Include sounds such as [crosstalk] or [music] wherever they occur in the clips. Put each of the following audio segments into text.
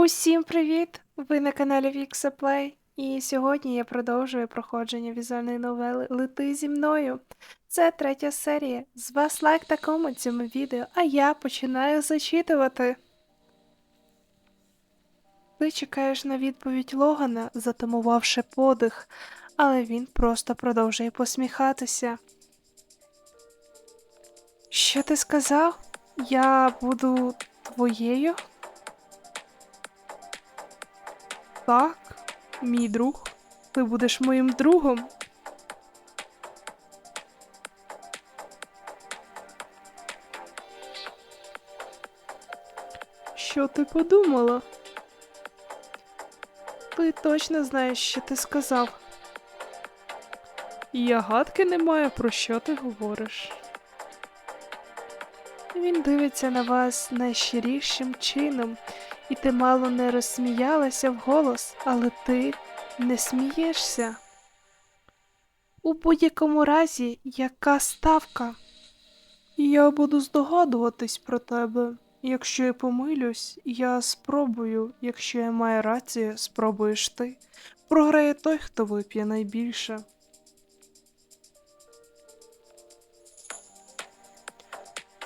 Усім привіт! Ви на каналі Vixaplay. І сьогодні я продовжую проходження візуальної новели Лети зі мною. Це третя серія. З вас лайк та комент цьому відео, а я починаю зачитувати. Ти чекаєш на відповідь Логана, затамувавши подих, але він просто продовжує посміхатися. Що ти сказав? Я буду твоєю? Так, мій друг. Ти будеш моїм другом. Що ти подумала? Ти точно знаєш, що ти сказав. Я гадки не маю, про що ти говориш. Він дивиться на вас найщирішим чином, і ти мало не розсміялася вголос, але ти не смієшся. У будь-якому разі, яка ставка? Я буду здогадуватись про тебе. Якщо я помилюсь, я спробую. Якщо я маю рацію, спробуєш ти. Програє той, хто вип'є найбільше.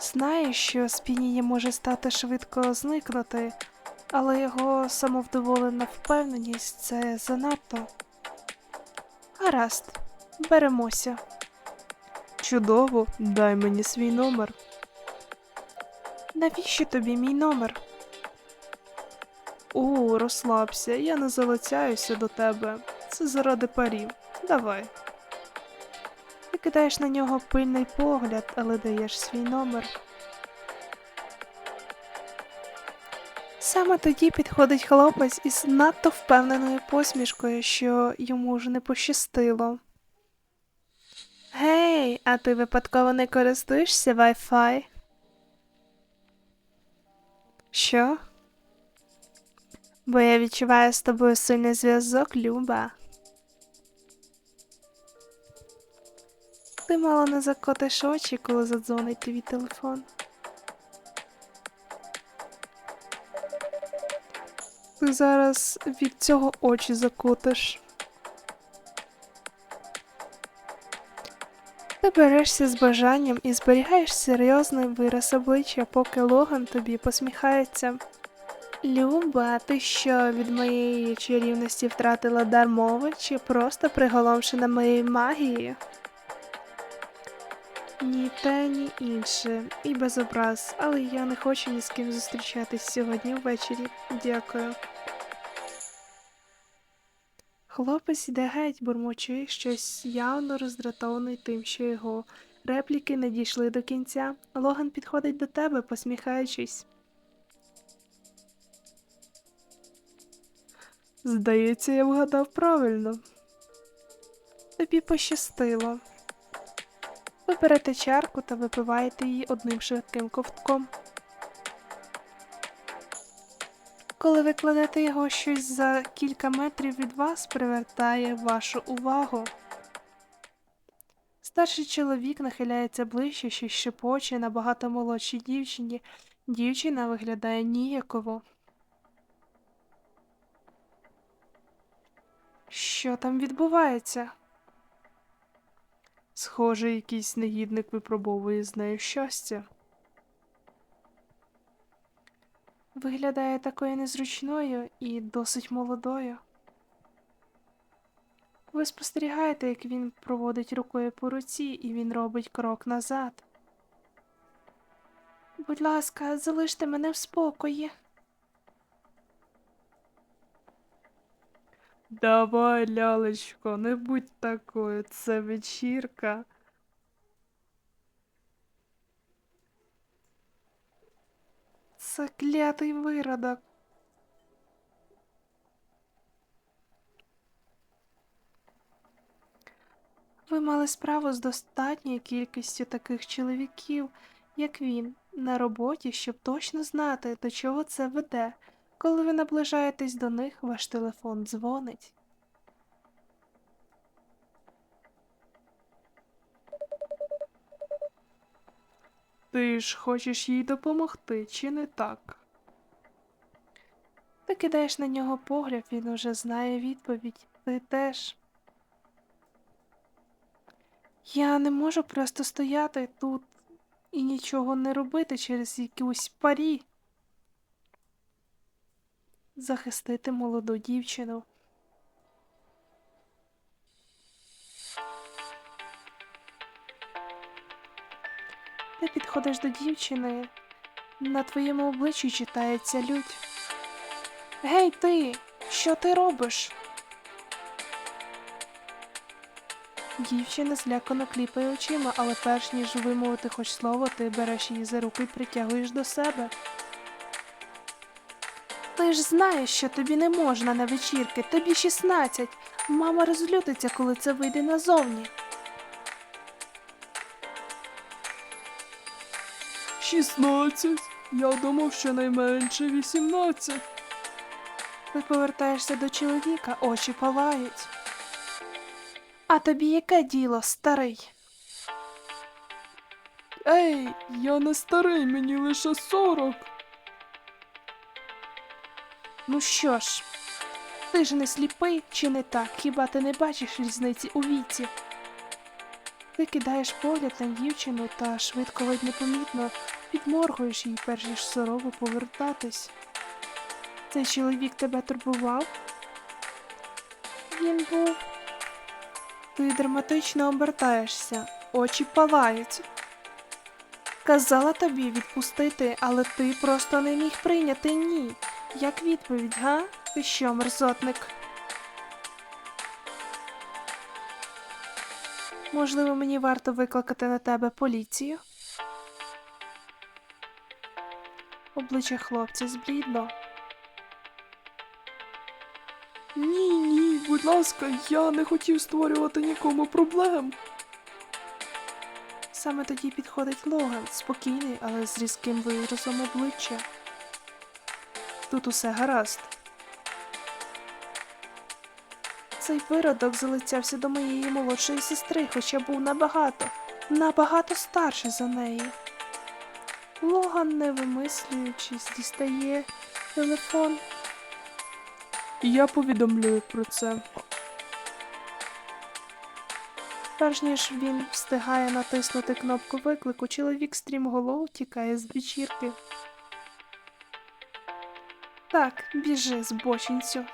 Знає, що сп'яніння може стати швидко зникнути, але його самовдоволена впевненість це занадто. Гаразд, беремося. Чудово, дай мені свій номер. Навіщо тобі мій номер? О, розслабся, я не залицяюся до тебе. Це заради парів. Давай. Ти кидаєш на нього пильний погляд, але даєш свій номер. Саме тоді підходить хлопець із надто впевненою посмішкою, що йому ж не пощастило. Гей, а ти випадково не користуєшся Wi-Fi? Що? Бо я відчуваю з тобою сильний зв'язок, Люба. Ти мало не закотиш очі, коли задзвонить твій телефон. Ти зараз від цього очі закотиш. Ти берешся з бажанням і зберігаєш серйозний вираз обличчя, поки Логан тобі посміхається. Люба, ти що від моєї чарівності втратила дар мови чи просто приголомшена моєю магією? Ні те, ні інше, і без образ, але я не хочу ні з ким зустрічатись сьогодні ввечері. Дякую. Хлопець іде геть, бурмочи щось явно роздратований тим, що його репліки не дійшли до кінця. Логан підходить до тебе, посміхаючись. Здається, я вгадав правильно. Тобі пощастило. Ви берете чарку та випиваєте її одним швидким ковтком. Коли ви кладете його щось за кілька метрів від вас, привертає вашу увагу. Старший чоловік нахиляється ближче, щось шепоче набагато молодшій дівчині. Дівчина виглядає ніяково. Що там відбувається? Схоже, якийсь негідник випробовує з нею щастя. Виглядає такою незручною і досить молодою. Ви спостерігаєте, як він проводить рукою по руці, і він робить крок назад. Будь ласка, залиште мене в спокої. Давай, лялечко, не будь такою, це вечірка. Це клятий виродок. Ви мали справу з достатньою кількістю таких чоловіків, як він, на роботі, щоб точно знати, до чого це веде. Коли ви наближаєтесь до них, ваш телефон дзвонить. Ти ж хочеш їй допомогти, чи не так? Ти кидаєш на нього погляд, він уже знає відповідь. Ти теж. Я не можу просто стояти тут і нічого не робити через якусь парі. Захистити молоду дівчину. Ти підходиш до дівчини, на твоєму обличчі читається лють. Гей, ти, що ти робиш? Дівчина злякано кліпає очима, але перш ніж вимовити хоч слово, ти береш її за руку і притягуєш до себе. Ти ж знаєш, що тобі не можна на вечірки, тобі 16. Мама розлютиться, коли це вийде назовні. Шістнадцять. Я думав, що найменше вісімнадцять. Ти повертаєшся до чоловіка, очі палають. А тобі яке діло, старий? Ей, я не старий, мені лише сорок. Ну що ж, ти ж не сліпий чи не так, хіба ти не бачиш різниці у віці? Ти кидаєш погляд на дівчину та швидко ледь непомітно підморгуєш їй, перш ніж сурово повертатись. Цей чоловік тебе турбував? Він був. Ти драматично обертаєшся, очі палають. Казала тобі відпустити, але ти просто не міг прийняти ні. Як відповідь, га? Ти що, мерзотник? Можливо, мені варто викликати на тебе поліцію? Обличчя хлопця зблідло. Ні, ні, будь ласка, я не хотів створювати нікому проблем. Саме тоді підходить Логан, спокійний, але з різким виразом обличчя. Тут усе гаразд. Цей виродок залицявся до моєї молодшої сестри, хоча був набагато, набагато старший за неї. Логан, не вимислюючись, дістає телефон. Я повідомлю про це. Перш ніж він встигає натиснути кнопку виклику, чоловік стрімголов тікає з вечірки. Так, біжи, збочинцю.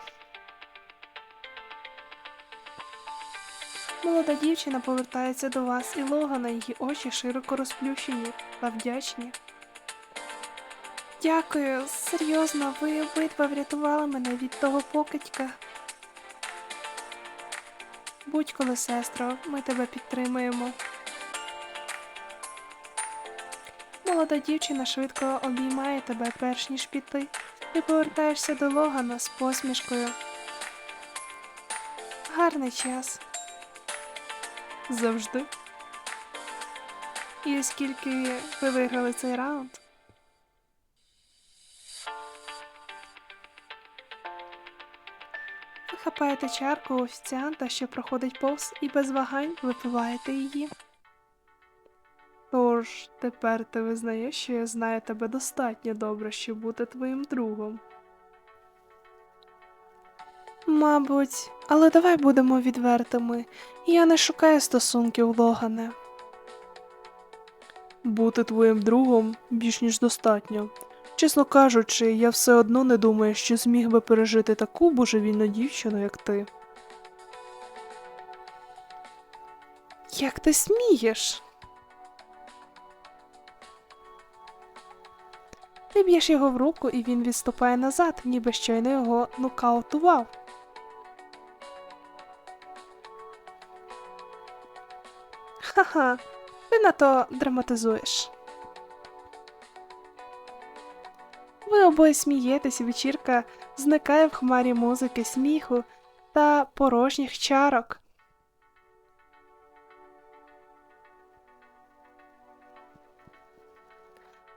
Молода дівчина повертається до вас, і Логана її очі широко розплющені та вдячні. Дякую, серйозно, ви обидва врятували мене від того покидька. Будь-коли, сестро, ми тебе підтримуємо. Молода дівчина швидко обіймає тебе, перш ніж піти. Ти повертаєшся до Логана з посмішкою. Гарний час. Завжди. І оскільки ви виграли цей раунд. Ви хапаєте чарку офіціанта, що проходить повз, і без вагань випиваєте її. Тож, тепер ти визнаєш, що я знаю тебе достатньо добре, щоб бути твоїм другом. Мабуть, але давай будемо відвертими. Я не шукаю стосунків, Логане. Бути твоїм другом більш ніж достатньо. Чесно кажучи, я все одно не думаю, що зміг би пережити таку божевільну дівчину, як ти. Як ти смієш? Ти б'єш його в руку, і він відступає назад, ніби щойно його нокаутував. Ха-ха, ти на то драматизуєш. Ви обоє смієтесь, і вечірка зникає в хмарі музики, сміху та порожніх чарок.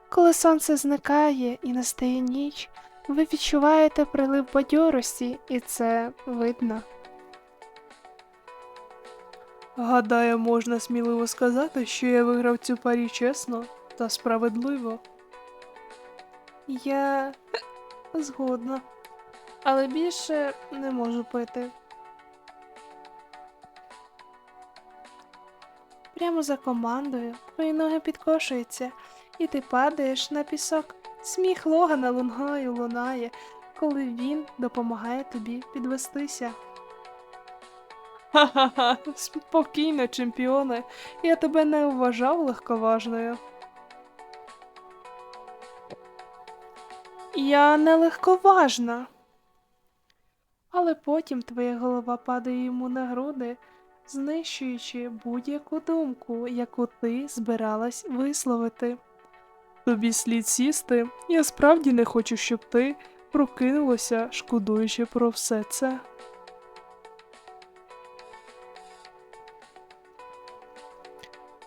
Коли сонце зникає і настає ніч, ви відчуваєте прилив бадьорості, і це видно. Гадаю, можна сміливо сказати, що я виграв цю парі чесно та справедливо. Я згодна. але більше не можу пити. Прямо за командою твої ноги підкошуються, і ти падаєш на пісок. Сміх Логана лунає лунає, коли він допомагає тобі підвестися. Ха-ха-ха, спокійно, чемпіоне. Я тебе не вважав легковажною. Я не легковажна. Але потім твоя голова падає йому на груди, знищуючи будь-яку думку, яку ти збиралась висловити. Тобі слід сісти. Я справді не хочу, щоб ти прокинулася, шкодуючи про все це.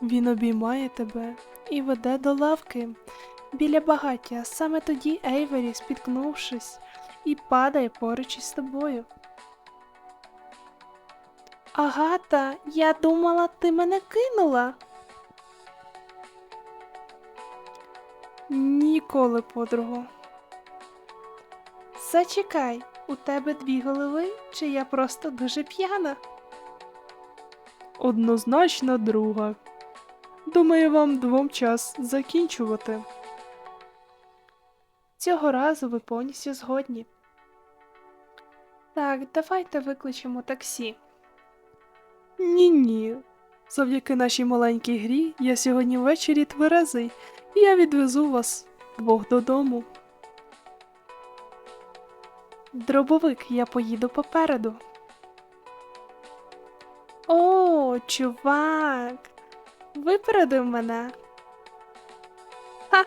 Він обіймає тебе і веде до лавки біля багаття. Саме тоді Ейвері, спіткнувшись, і падає поруч із тобою. Агата, я думала, ти мене кинула. Ніколи, подруго. Зачекай, у тебе дві голови, чи я просто дуже п'яна? Однозначна друга. Думаю, вам двом час закінчувати. Цього разу ви повністю згодні. Так, давайте викличемо таксі. Ні-ні. Завдяки нашій маленькій грі я сьогодні ввечері тверезий, і я відвезу вас двох додому. Дробовик, я поїду попереду. О, чувак, випередив мене. Ха,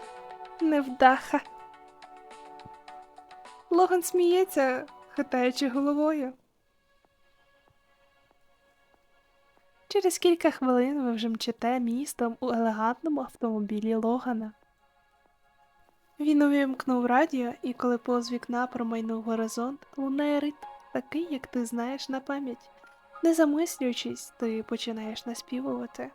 невдаха. Логан сміється, хитаючи головою. Через кілька хвилин ви вже мчите містом у елегантному автомобілі Логана. Він увімкнув радіо, і коли повз вікна промайнув горизонт, лунає ритм, такий, як ти знаєш на пам'ять. Не замислюючись, ти починаєш наспівувати.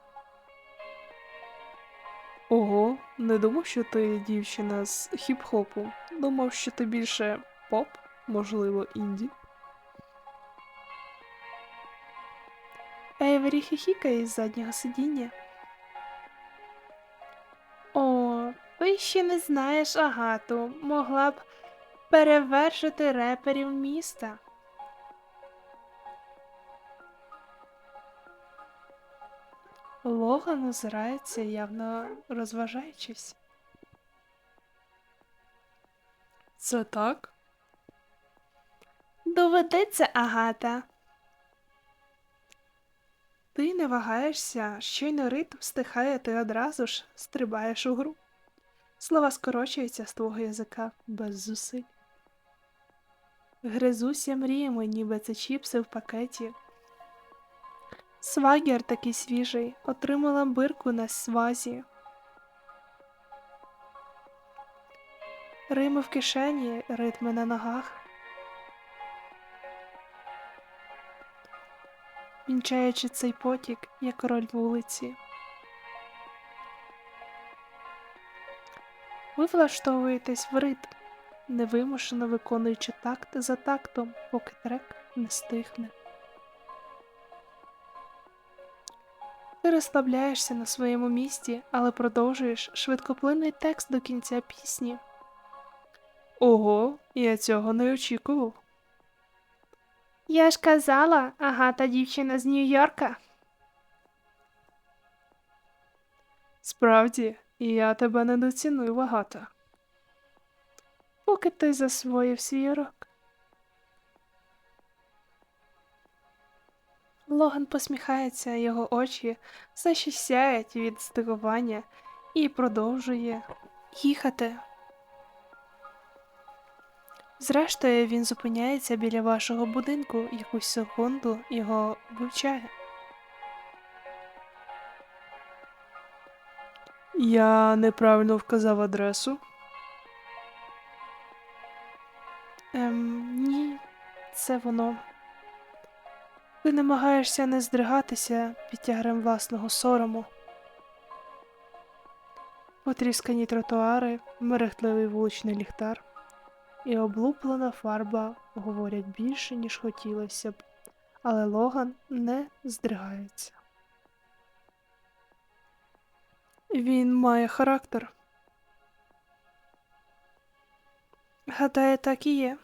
Ого, не думав, що ти дівчина з хіп-хопу. Думав, що ти більше поп, можливо, інді. Ейвері хихікає із заднього сидіння. О, ти ще не знаєш Агату. Могла б перевершити реперів міста. Логан озирається, явно розважаючись. Це так? Доведеться, Агата. Ти не вагаєшся, щойно ритм стихає, ти одразу ж стрибаєш у гру. Слова скорочуються з твого язика без зусиль. Гризуся мріями, ніби це чіпси в пакеті. Свагер такий свіжий, отримала бирку на свазі. Рими в кишені, ритми на ногах. Вінчаючи цей потік, як король вулиці. Ви влаштовуєтесь в ритм, невимушено виконуючи такт за тактом, поки трек не стихне. Ти розслабляєшся на своєму місці, але продовжуєш швидкоплинний текст до кінця пісні. Ого, я цього не очікував. Я ж казала, агата дівчина з Нью-Йорка. Справді, я тебе недоціную багато. Поки ти засвоїв свій урок. Логан посміхається, його очі все ще сяють від здивування і продовжує їхати. Зрештою, він зупиняється біля вашого будинку, якусь секунду його вивчає. Я неправильно вказав адресу. Ем, ні, це воно. Ти намагаєшся не здригатися під тягарем власного сорому. Потріскані тротуари, мерехтливий вуличний ліхтар. і облуплена фарба говорять більше, ніж хотілося б, але Логан не здригається. Він має характер. Гадаю, так і є.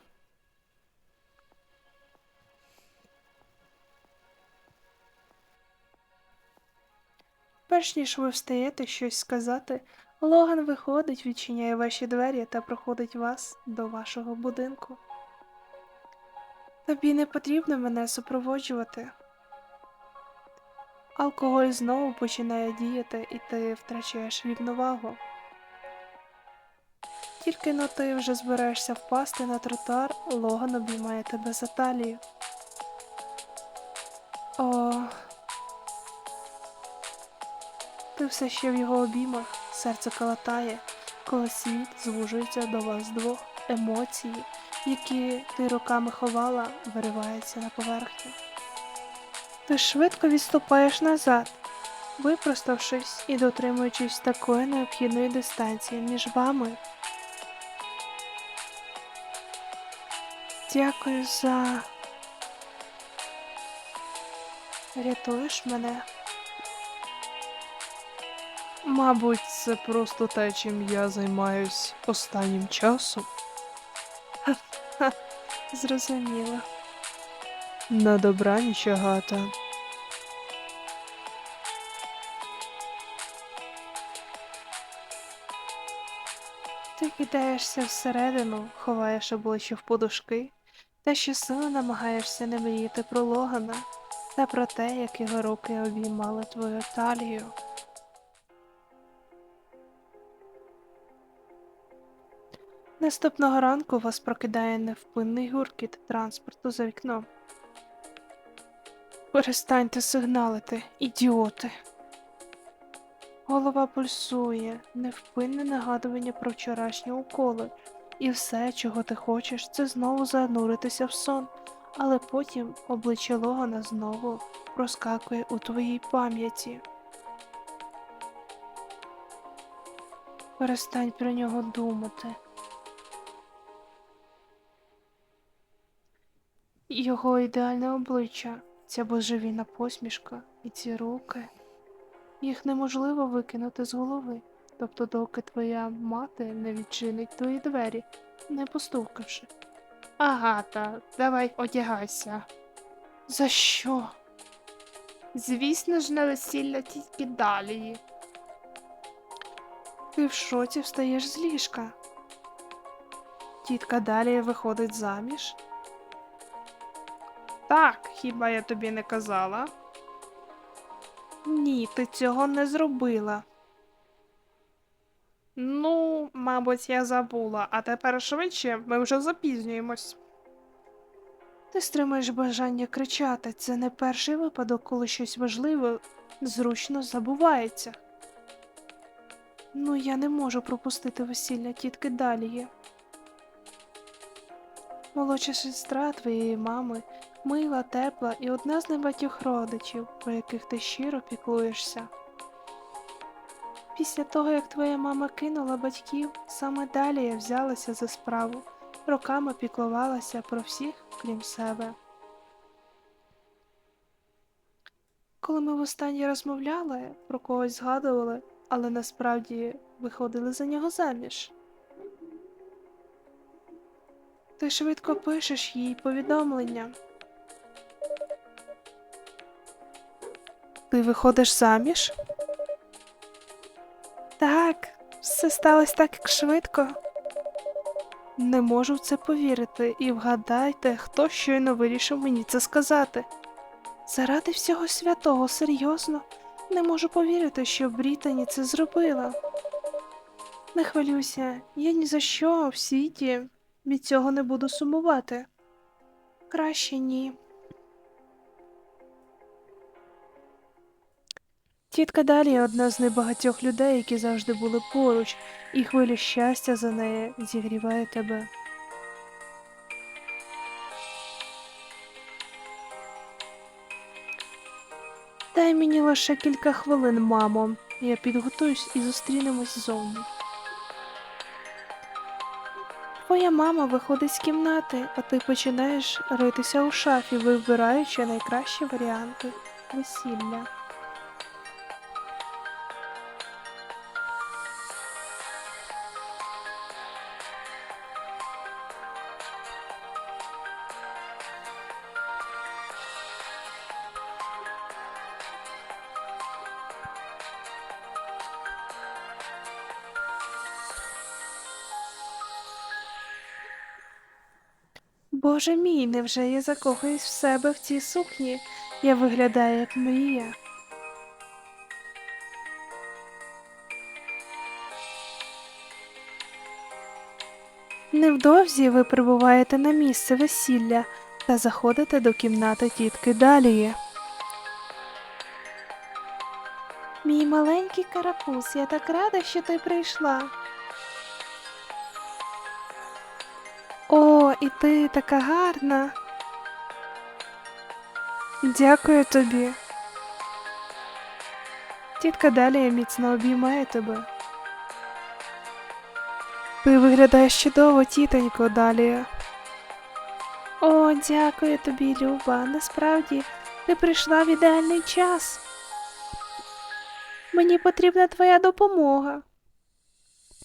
Перш ніж ви встаєте щось сказати, Логан виходить, відчиняє ваші двері та проходить вас до вашого будинку. Тобі не потрібно мене супроводжувати. Алкоголь знову починає діяти, і ти втрачаєш рівновагу. Тільки но ти вже збираєшся впасти на тротуар, Логан обіймає тебе за талію. О. Ти все ще в його обіймах, серце калатає, коли світ звужується до вас двох. Емоції, які ти роками ховала, вириваються на поверхню. Ти швидко відступаєш назад, випроставшись і дотримуючись такої необхідної дистанції між вами. Дякую за. Рятуєш мене. Мабуть, це просто те, чим я займаюсь останнім часом. [laughs] Зрозуміло. На добраніч, Агата. Ти кидаєшся всередину, ховаєш обличчя в подушки, та щосили намагаєшся не мріяти про Логана та про те, як його руки обіймали твою талію. Наступного ранку вас прокидає невпинний гуркіт транспорту за вікном. Перестаньте сигналити, ідіоти. Голова пульсує, невпинне нагадування про вчорашні уколи, і все, чого ти хочеш, це знову зануритися в сон, але потім обличчя Логана знову проскакує у твоїй пам'яті. Перестань про нього думати. Його ідеальне обличчя, ця божевільна посмішка і ці руки. Їх неможливо викинути з голови, тобто доки твоя мати не відчинить твої двері, не постукавши. Агата, давай одягайся. За що? Звісно ж, на весілля тільки далі. Ти в шоці встаєш з ліжка. Тітка далі виходить заміж. Так, хіба я тобі не казала? Ні, ти цього не зробила. Ну, мабуть, я забула, а тепер швидше ми вже запізнюємось. Ти стримаєш бажання кричати. Це не перший випадок, коли щось важливе зручно забувається. Ну, я не можу пропустити весілля тітки Далії. Молодша сестра твоєї мами мила, тепла і одна з небагатьох родичів, про яких ти щиро піклуєшся. Після того, як твоя мама кинула батьків, саме далі я взялася за справу, роками піклувалася про всіх, крім себе. Коли ми востаннє розмовляли, про когось згадували, але насправді виходили за нього заміж. Ти швидко пишеш їй повідомлення. Ти виходиш заміж? Так, все сталося так як швидко. Не можу в це повірити, і вгадайте, хто щойно вирішив мені це сказати. Заради всього святого, серйозно, не можу повірити, що Брітані це зробила. Не хвилюйся, я ні за що в світі від цього не буду сумувати. Краще ні. Тітка Далія одна з небагатьох людей, які завжди були поруч, і хвиля щастя за неї зігріває тебе. Дай мені лише кілька хвилин, мамо. Я підготуюсь і зустрінемось зовні. Твоя мама виходить з кімнати, а ти починаєш ритися у шафі, вибираючи найкращі варіанти весілля. Боже мій, невже я закохуюсь в себе в цій сукні? Я виглядаю як мрія. Невдовзі ви прибуваєте на місце весілля та заходите до кімнати тітки Далії. Мій маленький карапуз, я так рада, що ти прийшла. І ти така гарна. Дякую тобі. Тітка Далія міцно обіймає тебе. Ти виглядаєш чудово, тітонько Далія. О, дякую тобі, Люба. Насправді, ти прийшла в ідеальний час. Мені потрібна твоя допомога.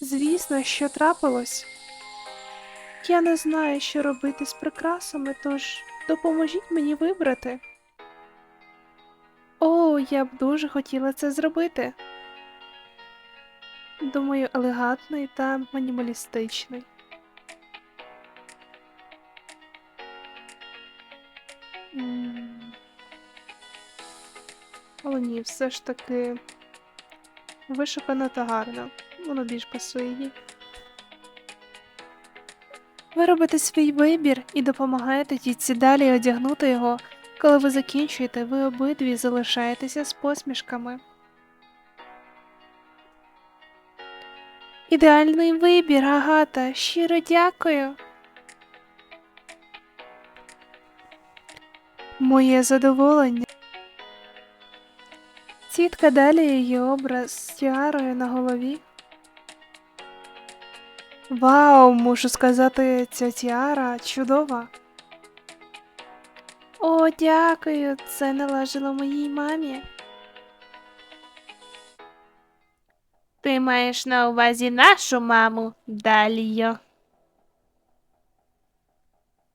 Звісно, що трапилось. Я не знаю, що робити з прикрасами, тож допоможіть мені вибрати. О, я б дуже хотіла це зробити. Думаю, елегантний та мінімалістичний. М. Але ні, все ж таки вишукано та гарно. Воно більш пасує їй. Ви робите свій вибір і допомагаєте тітці далі одягнути його. Коли ви закінчуєте, ви обидві залишаєтеся з посмішками. Ідеальний вибір, Агата. Щиро дякую. Моє задоволення. Тітка далі її образ з тіарою на голові. Вау, мушу сказати, ця тіара чудова. О, дякую, це належало моїй мамі. Ти маєш на увазі нашу маму, Даліо.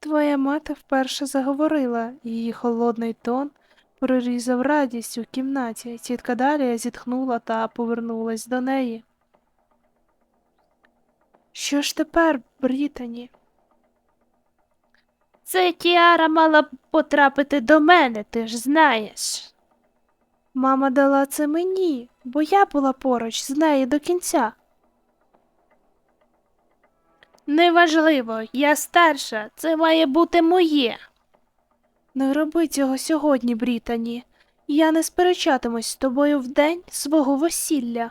Твоя мати вперше заговорила, її холодний тон прорізав радість у кімнаті. Тітка Далія зітхнула та повернулась до неї. Що ж тепер, Брітані? Це Тіара мала б потрапити до мене, ти ж знаєш. Мама дала це мені, бо я була поруч з нею до кінця. Неважливо, я старша, це має бути моє. Не роби цього сьогодні, Брітані. Я не сперечатимусь з тобою в день свого весілля.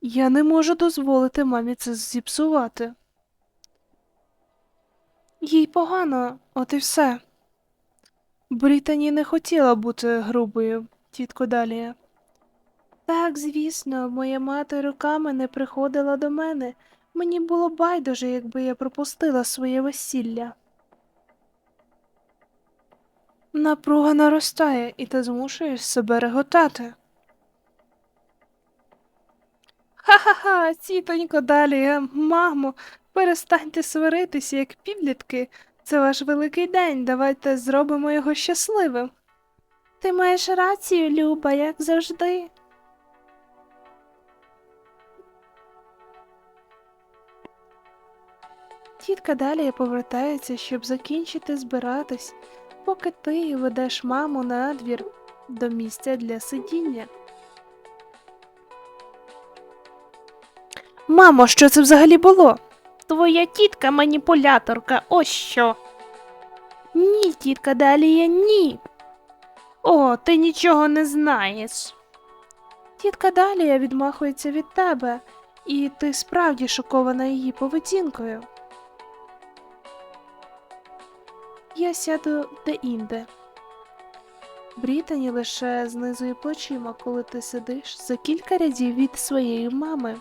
Я не можу дозволити мамі це зіпсувати. Їй погано, от і все. Брітані не хотіла бути грубою, тітко Далія. Так, звісно, моя мати руками не приходила до мене. Мені було байдуже, якби я пропустила своє весілля. Напруга наростає, і ти змушуєш себе реготати. Ха-ха-ха, тітонько Далія, мамо, перестаньте сваритися, як підлітки. Це ваш великий день, давайте зробимо його щасливим. Ти маєш рацію, Люба, як завжди. Тітка далі повертається, щоб закінчити збиратись, поки ти ведеш маму на двір до місця для сидіння. Мамо, що це взагалі було? Твоя тітка маніпуляторка, ось що. Ні, тітка Далія, ні. О, ти нічого не знаєш. Тітка Далія відмахується від тебе, і ти справді шокована її поведінкою. Я сяду де-інде. Брітані лише знизує плечима, коли ти сидиш за кілька рядів від своєї мами.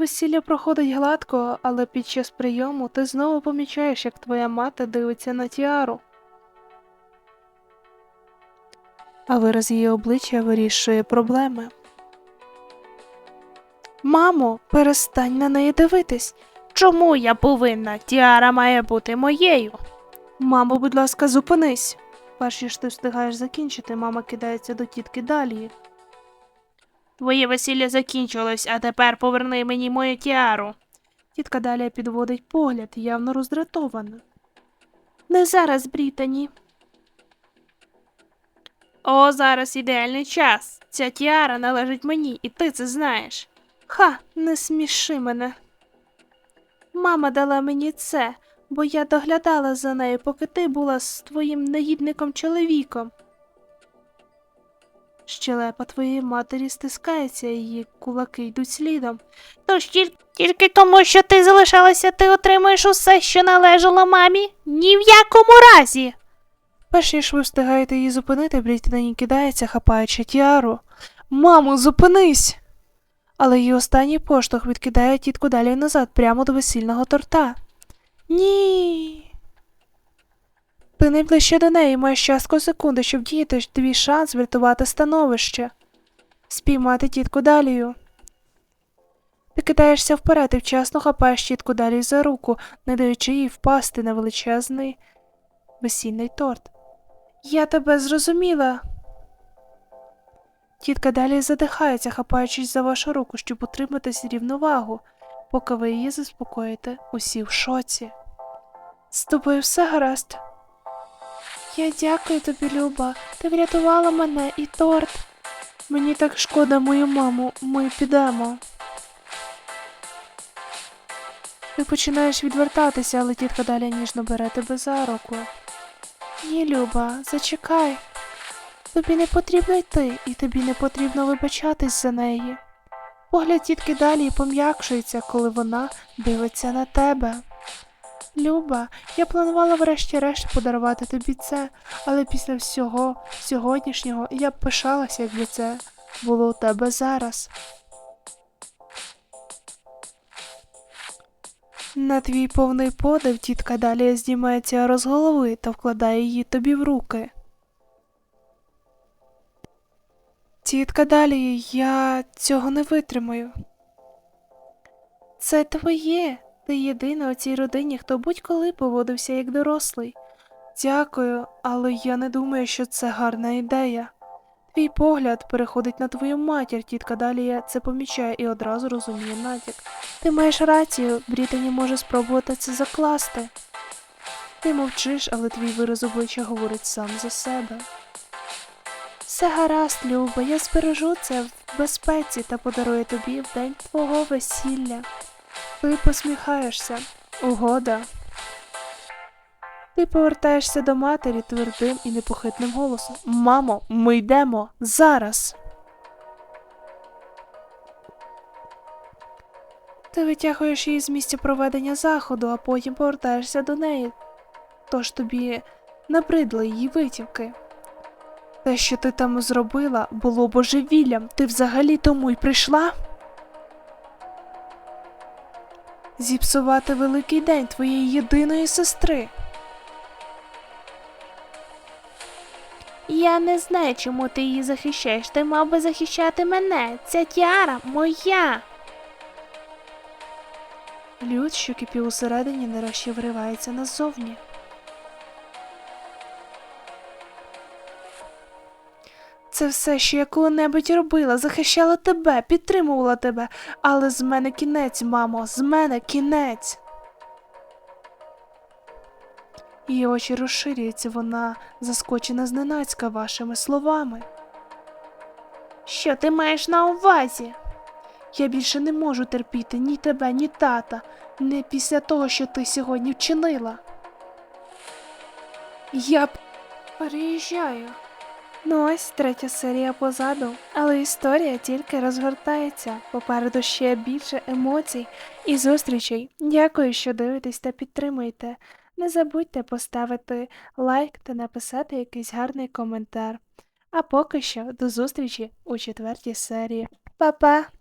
Весілля проходить гладко, але під час прийому ти знову помічаєш, як твоя мати дивиться на тіару. А вираз її обличчя вирішує проблеми. Мамо, перестань на неї дивитись. Чому я повинна? Тіара має бути моєю. Мамо, будь ласка, зупинись. Перш ніж ти встигаєш закінчити, мама кидається до тітки далі. Твоє весілля закінчилось, а тепер поверни мені мою тіару. Тітка далі підводить погляд, явно роздратована. Не зараз, Брітані. О, зараз ідеальний час. Ця тіара належить мені, і ти це знаєш. Ха, не сміши мене. Мама дала мені це, бо я доглядала за нею, поки ти була з твоїм негідником чоловіком. Щелепа твоєї матері стискається, її кулаки йдуть слідом. Тож тільки, тому, що ти залишалася, ти отримаєш усе, що належало мамі? Ні в якому разі. Перш ніж ви встигаєте її зупинити, Бріт на ній кидається, хапаючи тіару. Мамо, зупинись! Але її останній поштовх відкидає тітку далі назад, прямо до весільного торта. Ні. Ти найближче до неї маєш частку секунди, щоб діяти твій шанс врятувати становище. Спіймати тітку Далію. Ти кидаєшся вперед і вчасно хапаєш тітку Далію за руку, не даючи їй впасти на величезний весільний торт. Я тебе зрозуміла. Тітка далі задихається, хапаючись за вашу руку, щоб утримати рівновагу, поки ви її заспокоїте, усі в шоці. З тобою все гаразд. Я дякую тобі, Люба. Ти врятувала мене і торт. Мені так шкода мою маму, ми підемо. Ти починаєш відвертатися, але тітка далі ніжно бере тебе за руку. Ні, Люба, зачекай. Тобі не потрібно йти, і тобі не потрібно вибачатись за неї. Погляд тітки далі пом'якшується, коли вона дивиться на тебе. Люба, я планувала врешті-решт подарувати тобі це, але після всього сьогоднішнього я б пишалася, якби це було у тебе зараз. На твій повний подив тітка далі знімає тіару з голови та вкладає її тобі в руки. Тітка далі, я цього не витримаю. Це твоє. Ти єдина у цій родині, хто будь-коли поводився як дорослий. Дякую, але я не думаю, що це гарна ідея. Твій погляд переходить на твою матір, тітка Далія це помічає і одразу розуміє натяк. Ти маєш рацію, Брітані може спробувати це закласти. Ти мовчиш, але твій вираз обличчя говорить сам за себе. Все гаразд, Люба, я збережу це в безпеці та подарую тобі в день твого весілля. Ти посміхаєшся. Угода. Ти повертаєшся до матері твердим і непохитним голосом. Мамо, ми йдемо зараз. Ти витягуєш її з місця проведення заходу, а потім повертаєшся до неї. Тож тобі набридли її витівки. Те, що ти там зробила, було божевіллям. Ти взагалі тому й прийшла? Зіпсувати великий день твоєї єдиної сестри. Я не знаю, чому ти її захищаєш. Ти мав би захищати мене. Ця тіара моя. Люд, що кипів усередині, нарешті виривається назовні. Це все, що я коли-небудь робила, захищала тебе, підтримувала тебе, але з мене кінець, мамо, з мене кінець. Її очі розширюються, вона заскочена зненацька вашими словами. Що ти маєш на увазі? Я більше не можу терпіти ні тебе, ні тата, не після того, що ти сьогодні вчинила. Я п- переїжджаю. Ну ось третя серія позаду, але історія тільки розгортається. Попереду ще більше емоцій і зустрічей. Дякую, що дивитесь та підтримуєте. Не забудьте поставити лайк та написати якийсь гарний коментар. А поки що до зустрічі у четвертій серії. Па-па!